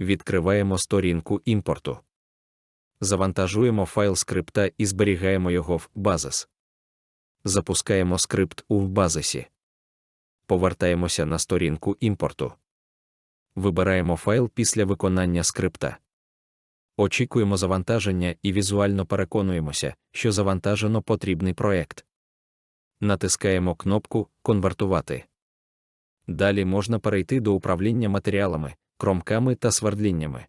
Відкриваємо сторінку імпорту. Завантажуємо файл скрипта і зберігаємо його в базис. Запускаємо скрипт у базисі. Повертаємося на сторінку імпорту. Вибираємо файл після виконання скрипта. Очікуємо завантаження і візуально переконуємося, що завантажено потрібний проект. Натискаємо кнопку Конвертувати. Далі можна перейти до управління матеріалами, кромками та свердліннями.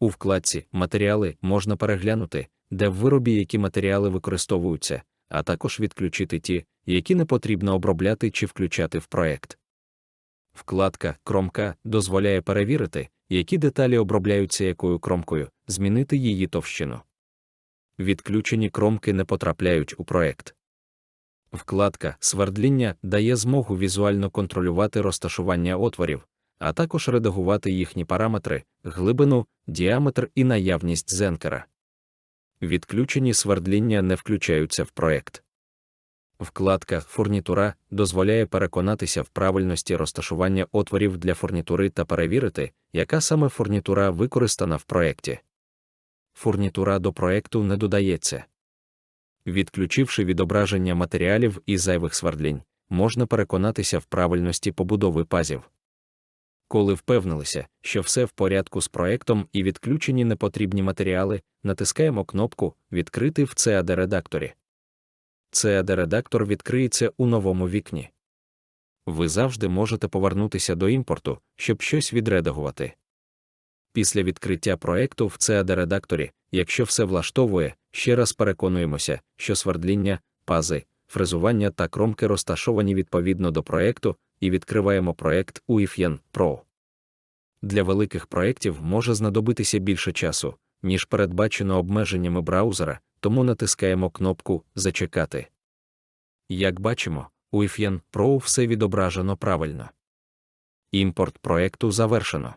У вкладці Матеріали можна переглянути, де в виробі які матеріали використовуються, а також відключити ті, які не потрібно обробляти чи включати в проект. Вкладка Кромка дозволяє перевірити, які деталі обробляються якою кромкою, змінити її товщину. Відключені кромки не потрапляють у проект. Вкладка Свердління дає змогу візуально контролювати розташування отворів, а також редагувати їхні параметри, глибину, діаметр і наявність зенкера. Відключені свердління не включаються в проект. Вкладка Фурнітура дозволяє переконатися в правильності розташування отворів для фурнітури та перевірити, яка саме фурнітура використана в проєкті. Фурнітура до проєкту не додається. Відключивши відображення матеріалів і зайвих свердлінь, можна переконатися в правильності побудови пазів. Коли впевнилися, що все в порядку з проектом і відключені непотрібні матеріали, натискаємо кнопку Відкрити в CAD-редакторі. CAD-редактор відкриється у новому вікні. Ви завжди можете повернутися до імпорту, щоб щось відредагувати. Після відкриття проекту в CAD-редакторі, якщо все влаштовує, ще раз переконуємося, що свердління, пази, фрезування та кромки розташовані відповідно до проекту, і відкриваємо проект у Pro. Для великих проєктів може знадобитися більше часу, ніж передбачено обмеженнями браузера, тому натискаємо кнопку Зачекати. Як бачимо, у Pro все відображено правильно. Імпорт проекту завершено.